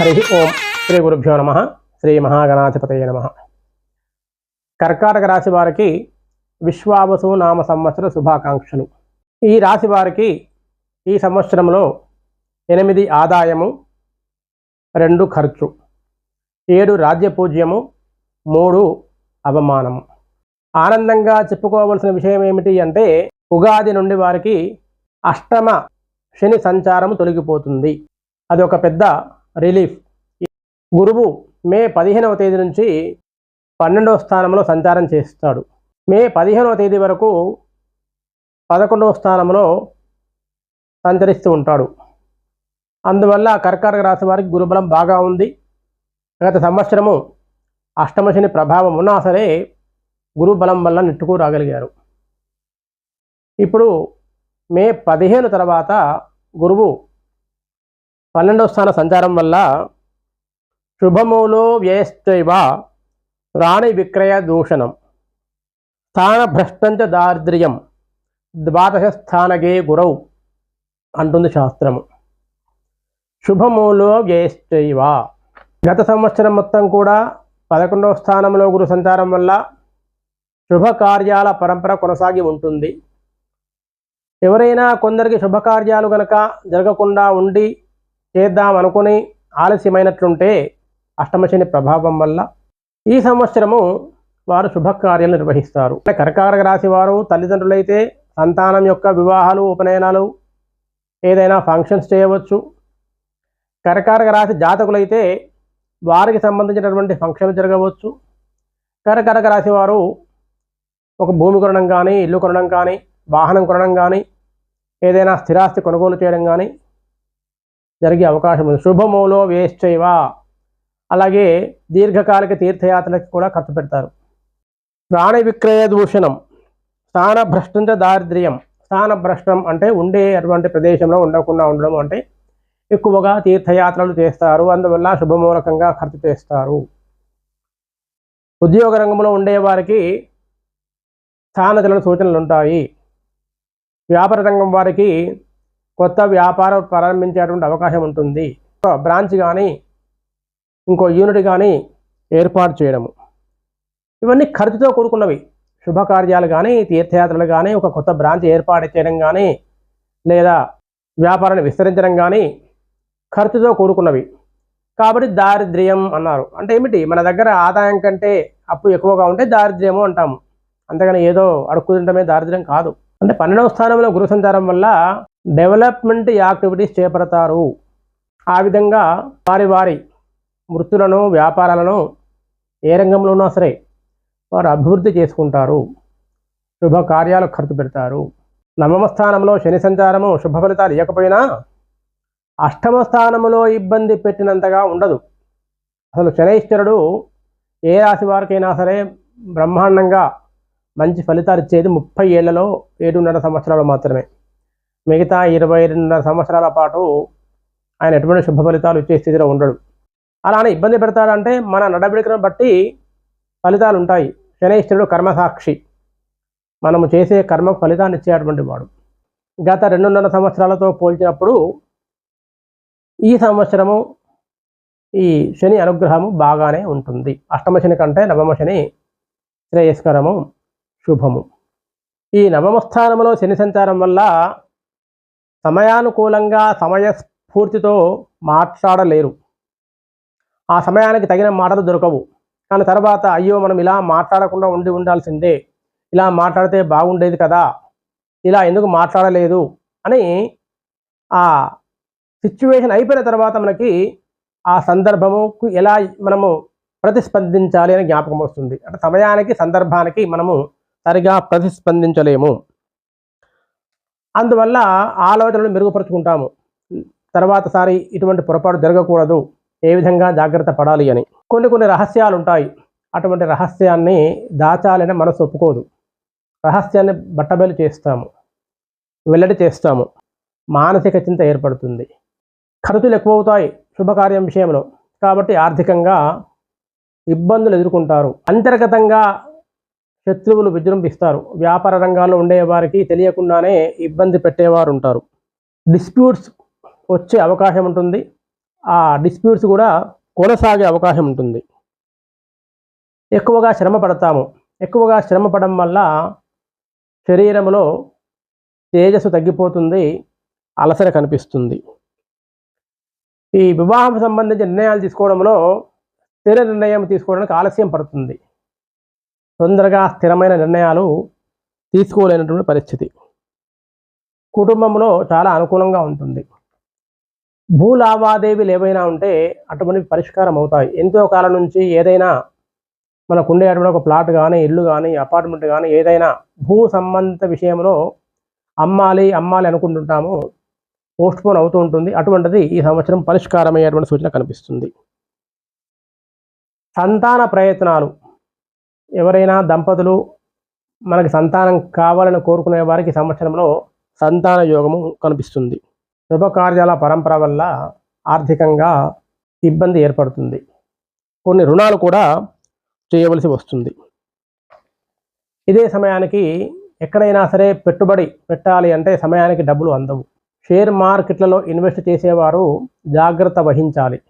హరి ఓం శ్రీ గురుభ్యో నమ శ్రీ మహాగణాధిపతయ నమ. కర్కాటక రాశి వారికి విశ్వావసు నామ సంవత్సర శుభాకాంక్షలు. ఈ రాశి వారికి ఈ సంవత్సరంలో ఎనిమిది ఆదాయము రెండు ఖర్చు ఏడు రాజ్యపూజ్యము మూడు అవమానము. ఆనందంగా చెప్పుకోవలసిన విషయం ఏమిటి అంటే ఉగాది నుండి వారికి అష్టమ శని సంచారము తొలగిపోతుంది. అది ఒక పెద్ద రిలీఫ్. గురువు మే పదిహేనవ తేదీ నుంచి పన్నెండవ స్థానంలో సంచారం చేస్తాడు. మే పదిహేనవ తేదీ వరకు పదకొండవ స్థానంలో సంచరిస్తూ ఉంటాడు. అందువల్ల కర్కాటక రాశి వారికి గురుబలం బాగా ఉంది. గత సంవత్సరము అష్టమశని ప్రభావం ఉన్నా సరే గురుబలం వల్ల నెట్టుకు రాగలిగారు ఇప్పుడు మే పదిహేను తర్వాత గురువు పన్నెండవ స్థాన సంచారం వల్ల శుభములో వ్యయశ్చైవ రాణి విక్రయ దూషణం. స్థాన భ్రష్టంచ దారిద్ర్యం ద్వాదశ స్థానగే గురవు అంటుంది శాస్త్రము. శుభములో వ్యయశ్చైవ. గత సంవత్సరం మొత్తం కూడా పదకొండవ స్థానంలో గురు సంచారం వల్ల శుభకార్యాల పరంపర కొనసాగి ఉంటుంది. ఎవరైనా కొందరికి శుభకార్యాలు గనక జరగకుండా ఉండి చేద్దాం అనుకుని ఆలస్యమైనట్లుంటే అష్టమశని ప్రభావం వల్ల ఈ సంవత్సరము వారు శుభకార్యాలు నిర్వహిస్తారు. కర్కాటక రాశి వారు తల్లిదండ్రులైతే సంతానం యొక్క వివాహాలు ఉపనయనాలు ఏదైనా ఫంక్షన్స్ చేయవచ్చు. కర్కాటక రాశి జాతకులైతే వారికి సంబంధించినటువంటి ఫంక్షన్లు జరగవచ్చు. కర్కాటక రాశి వారు ఒక భూమి కొనడం కానీ ఇల్లు కొనడం కానీ వాహనం కొనడం కానీ ఏదైనా స్థిరాస్తి కొనుగోలు చేయడం కానీ జరిగే అవకాశం ఉంది. శుభములో వేశ్చైవ. అలాగే దీర్ఘకాలిక తీర్థయాత్రలకు కూడా ఖర్చు పెడతారు. ప్రాణ విక్రయ దూషణం స్థానభ్రష్టంచ దారిద్ర్యం. స్థానభ్రష్టం అంటే ఉండే అటువంటి ప్రదేశంలో ఉండకుండా ఉండడం అంటే ఎక్కువగా తీర్థయాత్రలు చేస్తారు. అందువల్ల శుభమూలకంగా ఖర్చు చేస్తారు. ఉద్యోగ రంగంలో ఉండే వారికి సూచనలు ఉంటాయి. వ్యాపార రంగం వారికి కొత్త వ్యాపారం ప్రారంభించేటువంటి అవకాశం ఉంటుంది. ఒక బ్రాంచ్ కానీ ఇంకో యూనిట్ కానీ ఏర్పాటు చేయడము. ఇవన్నీ ఖర్చుతో కూడుకున్నవి. శుభకార్యాలు కానీ తీర్థయాత్రలు కానీ ఒక కొత్త బ్రాంచ్ ఏర్పాటు చేయడం కానీ లేదా వ్యాపారాన్ని విస్తరించడం కానీ ఖర్చుతో కూడుకున్నవి. కాబట్టి దారిద్ర్యం అన్నారు. అంటే ఏమిటి? మన దగ్గర ఆదాయం కంటే అప్పు ఎక్కువగా ఉంటే దారిద్ర్యము అంటాము. అంతేగాని ఏదో అడుక్కుంటమే దారిద్ర్యం కాదు. అంటే పన్నెండవ స్థానంలో గురు సంచారం వల్ల డెవలప్మెంట్ యాక్టివిటీస్ చేపడతారు. ఆ విధంగా వారి వారి వృత్తులను వ్యాపారాలను ఏ రంగంలో ఉన్నా సరే వారు అభివృద్ధి చేసుకుంటారు. శుభ కార్యాలు ఖర్చు పెడతారు. నవమ స్థానంలో శని సంచారము శుభ ఫలితాలు ఇవ్వకపోయినా అష్టమ స్థానంలో ఇబ్బంది పెట్టినంతగా ఉండదు. అసలు శనైశ్వరుడు ఏ రాశి వారికైనా సరే బ్రహ్మాండంగా మంచి ఫలితాలు ఇచ్చేది ముప్పై ఏళ్ళలో ఏడున్నర సంవత్సరాలు మాత్రమే. మిగతా ఇరవై రెండున్నర సంవత్సరాల పాటు ఆయన ఎటువంటి శుభ ఫలితాలు ఇచ్చే స్థితిలో ఉండడు. అలానే ఇబ్బంది పెడతాడంటే మన నడబడికను బట్టి ఫలితాలు ఉంటాయి శనైశ్వరుడు కర్మసాక్షి. మనము చేసే కర్మ ఫలితాన్ని ఇచ్చేటువంటి వాడు. గత రెండున్నర సంవత్సరాలతో పోల్చినప్పుడు ఈ సంవత్సరము ఈ శని అనుగ్రహము బాగానే ఉంటుంది. అష్టమ శని కంటే నవమ శని శ్రేయస్కరము శుభము. ఈ నవమ స్థానంలో శని సంచారం వల్ల సమయానుకూలంగా సమయస్ఫూర్తితో మాట్లాడలేరు. ఆ సమయానికి తగిన మాటలు దొరకవు. కానీ తర్వాత అయ్యో మనం ఇలా మాట్లాడకుండా ఉండి ఉండాల్సిందే. ఇలా మాట్లాడితే బాగుండేది కదా. ఇలా ఎందుకు మాట్లాడలేదు? అని ఆ సిచ్యువేషన్ అయిపోయిన తర్వాత మనకి ఆ సందర్భముకు ఎలా మనము ప్రతిస్పందించాలి అని జ్ఞాపకం వస్తుంది. అంటే సమయానికి సందర్భానికి మనము సరిగా ప్రతిస్పందించలేము. అందువల్ల ఆలోచనలు మెరుగుపరుచుకుంటాము. తర్వాత సారి ఇటువంటి పొరపాటు జరగకూడదు. ఏ విధంగా జాగ్రత్త పడాలి అని. కొన్ని కొన్ని రహస్యాలు ఉంటాయి అటువంటి రహస్యాన్ని దాచాలని మనసు ఒప్పుకోదు. రహస్యాన్ని బట్టబయలు చేస్తాము. వెల్లడి చేస్తాము. మానసిక చింత ఏర్పడుతుంది. ఖర్చులు ఎక్కువ అవుతాయి శుభకార్యం విషయంలో. కాబట్టి ఆర్థికంగా ఇబ్బందులు ఎదుర్కొంటారు. అంతర్గతంగా శత్రువులు విజృంభిస్తారు. వ్యాపార రంగాల్లో ఉండేవారికి తెలియకుండానే ఇబ్బంది పెట్టేవారు ఉంటారు డిస్ప్యూట్స్ వచ్చే అవకాశం ఉంటుంది. ఆ డిస్ప్యూట్స్ కూడా కొనసాగే అవకాశం ఉంటుంది. ఎక్కువగా శ్రమ పడతాము. ఎక్కువగా శ్రమ పడడం వల్ల శరీరంలో తేజస్సు తగ్గిపోతుంది. అలసట కనిపిస్తుంది. ఈ వివాహం సంబంధించిన నిర్ణయాలు తీసుకోవడంలో స్థిర నిర్ణయం తీసుకోవడానికి ఆలస్యం పడుతుంది. తొందరగా స్థిరమైన నిర్ణయాలు తీసుకోలేనటువంటి పరిస్థితి. కుటుంబంలో చాలా అనుకూలంగా ఉంటుంది. భూ లావాదేవీలు ఏవైనా ఉంటే అటువంటి పరిష్కారం అవుతాయి. ఎంతో కాలం నుంచి ఏదైనా మనకు ఉండేటువంటి ఒక ప్లాట్ కానీ ఇల్లు కానీ అపార్ట్మెంట్ కానీ ఏదైనా భూ సంబంధిత విషయంలో అమ్మాలి అమ్మాలి అనుకుంటుంటాము. పోస్ట్ పోన్ అవుతూ ఉంటుంది. అటువంటిది ఈ సంవత్సరం పరిష్కారమయ్యేటువంటి సూచన కనిపిస్తుంది. సంతాన ప్రయత్నాలు. ఎవరైనా దంపతులు మనకి సంతానం కావాలని కోరుకునే వారికి సంవత్సరంలో సంతాన యోగము కనిపిస్తుంది. శుభకార్యాల పరంపర వల్ల ఆర్థికంగా ఇబ్బంది ఏర్పడుతుంది. కొన్ని రుణాలు కూడా చేయవలసి వస్తుంది. ఇదే సమయానికి ఎక్కడైనా సరే పెట్టుబడి పెట్టాలి అంటే సమయానికి డబ్బులు అందవు. షేర్ మార్కెట్లలో ఇన్వెస్ట్ చేసేవారు జాగ్రత్త వహించాలి.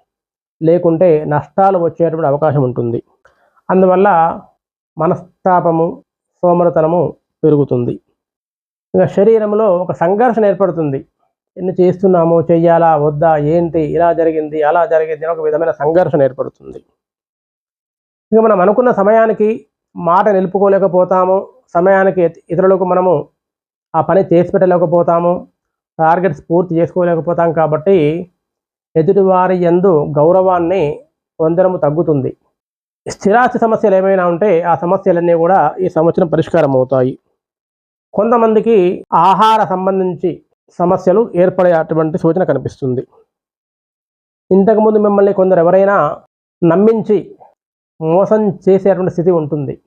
లేకుంటే నష్టాలు వచ్చేటువంటి అవకాశం ఉంటుంది. అందువల్ల మనస్తాపము సోమరతనము పెరుగుతుంది. ఇంకా శరీరంలో ఒక సంఘర్షణ ఏర్పడుతుంది. ఎన్ని చేస్తున్నాము చెయ్యాలా వద్దా ఏంటి ఇలా జరిగింది అలా జరిగింది ఒక విధమైన సంఘర్షణ ఏర్పడుతుంది. ఇక మనం అనుకున్న సమయానికి మాట నిలుపుకోలేకపోతాము. సమయానికి ఇతరులకు మనము ఆ పని చేసి పెట్టలేకపోతాము. టార్గెట్స్ పూర్తి చేసుకోలేకపోతాం కాబట్టి ఎదుటివారి యందు గౌరవాన్ని పొందడము తగ్గుతుంది. స్థిరాస్తి సమస్యలు ఏమైనా ఉంటే ఆ సమస్యలన్నీ కూడా ఈ సంవత్సరం పరిష్కారం అవుతాయి. కొంతమందికి ఆహార సంబంధించి సమస్యలు ఏర్పడేటువంటి సూచన కనిపిస్తుంది. ఇంతకుముందు మిమ్మల్ని కొందరు ఎవరైనా నమ్మించి మోసం చేసేటువంటి స్థితి ఉంటుంది.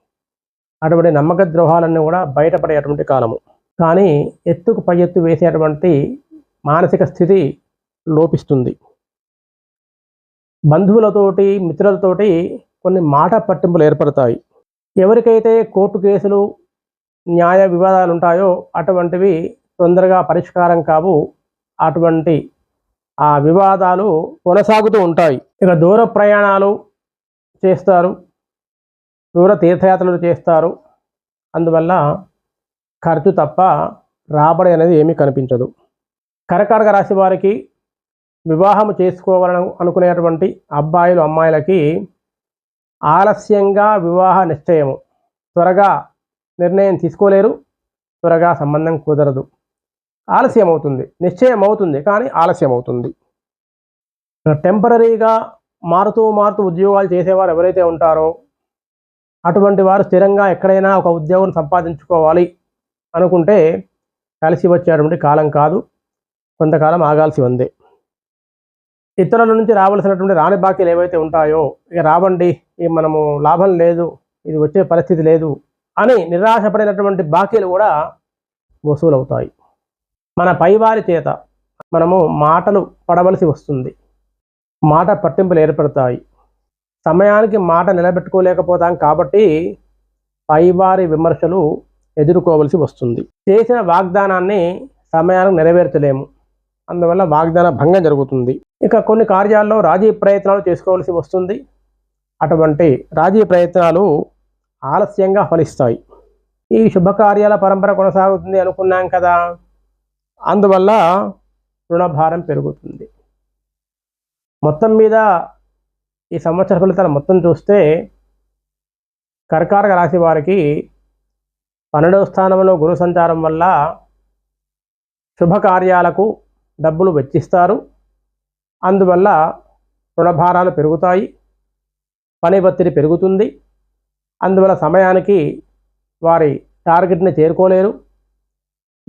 అటువంటి నమ్మక ద్రోహాలన్నీ కూడా బయటపడేటువంటి కాలము. కానీ ఎత్తుకు పై ఎత్తు వేసేటువంటి మానసిక స్థితి లోపిస్తుంది. బంధువులతోటి మిత్రులతోటి కొన్ని మాట పట్టింపులు ఏర్పడతాయి. ఎవరికైతే కోర్టు కేసులు న్యాయ వివాదాలు ఉంటాయో అటువంటివి తొందరగా పరిష్కారం కావు. అటువంటి ఆ వివాదాలు కొనసాగుతూ ఉంటాయి. ఇక దూర ప్రయాణాలు చేస్తారు. దూర తీర్థయాత్రలు చేస్తారు. అందువల్ల ఖర్చు తప్ప రాబడి అనేది ఏమీ కనిపించదు. కర్కాటక రాశి వారికి వివాహం చేసుకోవాలని అనుకునేటువంటి అబ్బాయిలు అమ్మాయిలకి ఆలస్యంగా వివాహ నిశ్చయము. త్వరగా నిర్ణయం తీసుకోలేరు త్వరగా సంబంధం కుదరదు. ఆలస్యం అవుతుంది నిశ్చయం అవుతుంది కానీ ఆలస్యం అవుతుంది టెంపరీగా మారుతూ మారుతూ ఉద్యోగాలు చేసేవారు ఎవరైతే ఉంటారో అటువంటి వారు స్థిరంగా ఎక్కడైనా ఒక ఉద్యోగం సంపాదించుకోవాలి అనుకుంటే కలిసి వచ్చేటువంటి కాలం కాదు. కొంతకాలం ఆగాల్సి ఉంది. ఇతరుల నుంచి రావాల్సినటువంటి రాని బాకీలు ఏవైతే ఉంటాయో ఇక రావండి ఇక మనము లాభం లేదు ఇది వచ్చే పరిస్థితి లేదు అని నిరాశపడినటువంటి బాకీలు కూడా వసూలవుతాయి. మన పైవారి చేత మనము మాటలు పడవలసి వస్తుంది. మాట పట్టింపులు ఏర్పడతాయి. సమయానికి మాట నిలబెట్టుకోలేకపోతాం కాబట్టి పైవారి విమర్శలు ఎదుర్కోవలసి వస్తుంది. చేసిన వాగ్దానాన్ని సమయానికి నెరవేర్చలేము. అందువల్ల వాగ్దాన భంగం జరుగుతుంది. ఇక కొన్ని కార్యాల్లో రాజీ ప్రయత్నాలు చేసుకోవాల్సి వస్తుంది. అటువంటి రాజీ ప్రయత్నాలు ఆలస్యంగా ఫలిస్తాయి. ఈ శుభకార్యాల పరంపర కొనసాగుతుంది అనుకున్నాం కదా. అందువల్ల రుణభారం పెరుగుతుంది. మొత్తం మీద ఈ సంవత్సర ఫలితాలు మొత్తం చూస్తే కర్కాటక రాశి వారికి పన్నెండవ స్థానంలో గురు సంచారం వల్ల శుభకార్యాలకు డబ్బులు వెచ్చిస్తారు. అందువల్ల రుణభారాలు పెరుగుతాయి. పని ఒత్తిడి పెరుగుతుంది. అందువల్ల సమయానికి వారి టార్గెట్ని చేరుకోలేరు.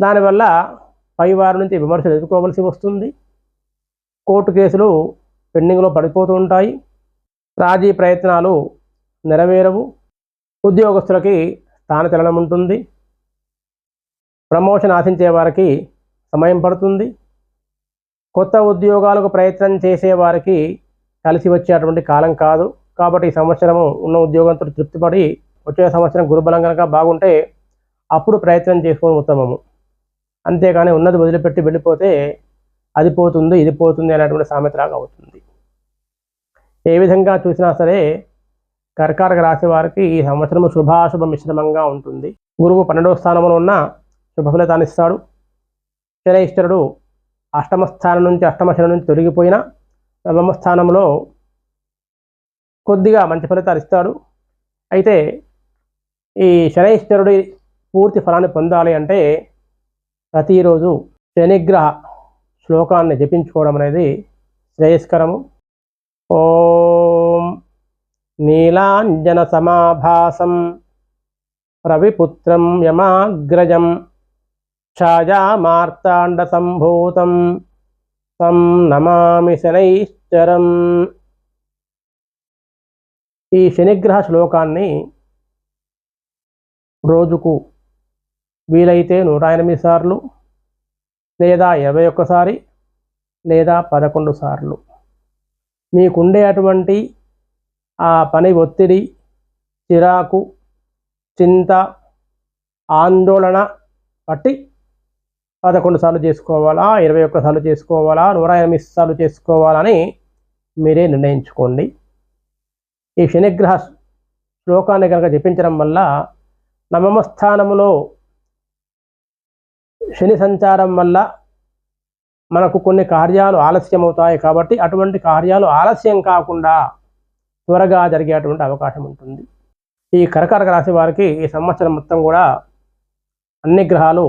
దానివల్ల పై వారి నుంచి విమర్శలు ఎదుర్కోవలసి వస్తుంది. కోర్టు కేసులు పెండింగ్లో పడిపోతూ ఉంటాయి. రాజీ ప్రయత్నాలు నెరవేరవు. ఉద్యోగస్తులకి స్థానచలనం ఉంటుంది. ప్రమోషన్ ఆశించే వారికి సమయం పడుతుంది. కొత్త ఉద్యోగాలకు ప్రయత్నం చేసేవారికి కలిసి వచ్చేటువంటి కాలం కాదు. కాబట్టి ఈ సంవత్సరము ఉన్న ఉద్యోగంతో తృప్తిపడి వచ్చే సంవత్సరం గురుబలం కనుక బాగుంటే అప్పుడు ప్రయత్నం చేసుకోవడం ఉత్తమము. అంతేగాని ఉన్నది వదిలిపెట్టి వెళ్ళిపోతే అది పోతుంది ఇది పోతుంది అనేటువంటి సామెతలాగా అవుతుంది. ఏ విధంగా చూసినా సరే కర్కాటక రాశి వారికి ఈ సంవత్సరం శుభాశుభ మిశ్రమంగా ఉంటుంది. గురువు పన్నెండవ స్థానంలో ఉన్న శుభ ఫలితాన్ని ఇస్తాడు. అష్టమ స్థానం నుంచి అష్టమ శని నుంచి తొలగిపోయిన నవమ స్థానంలో కొద్దిగా మంచి ఫలితాలు ఇస్తాడు. అయితే ఈ శనైశ్వరుడి పూర్తి ఫలాన్ని పొందాలి అంటే ప్రతిరోజు శనిగ్రహ శ్లోకాన్ని జపించుకోవడం అనేది శ్రేయస్కరము. ఓం నీలాంజన సమాభాసం రవిపుత్రం యమాగ్రజం ఛాయామార్తాండసంభూతం. తం నమామి శనైశ్చరం. ఈ శనిగ్రహ శ్లోకాన్ని రోజుకు వీలైతే నూట ఎనిమిది సార్లు లేదా ఇరవై ఒక్కసారి లేదా పదకొండు సార్లు. మీకుండే అటువంటి ఆ పని ఒత్తిడి చిరాకు చింత ఆందోళన బట్టి పదకొండు సార్లు చేసుకోవాలా ఇరవై ఒక్క సార్లు చేసుకోవాలా నూట ఎనిమిది సార్లు చేసుకోవాలని మీరే నిర్ణయించుకోండి. ఈ శనిగ్రహ శ్లోకాన్ని కనుక జపించడం వల్ల నవమ స్థానములో శని సంచారం వల్ల మనకు కొన్ని కార్యాలు ఆలస్యం అవుతాయి కాబట్టి అటువంటి కార్యాలు ఆలస్యం కాకుండా త్వరగా జరిగేటువంటి అవకాశం ఉంటుంది. ఈ కరకరక రాశి వారికి ఈ సంవత్సరం మొత్తం కూడా అన్ని గ్రహాలు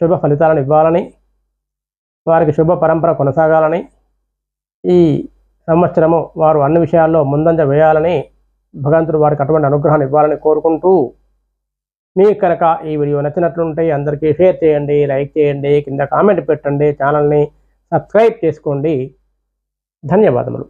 శుభ ఫలితాలను ఇవ్వాలని వారికి శుభ పరంపర కొనసాగాలని ఈ సంవత్సరము వారు అన్ని విషయాల్లో ముందంజ వేయాలని భగవంతుడు వారికి అటువంటి అనుగ్రహాన్ని ఇవ్వాలని కోరుకుంటూ మీకు కనుక ఈ వీడియో నచ్చినట్లుంటే అందరికీ షేర్ చేయండి లైక్ చేయండి కింద కామెంట్ పెట్టండి ఛానల్ని సబ్స్క్రైబ్ చేసుకోండి. ధన్యవాదములు.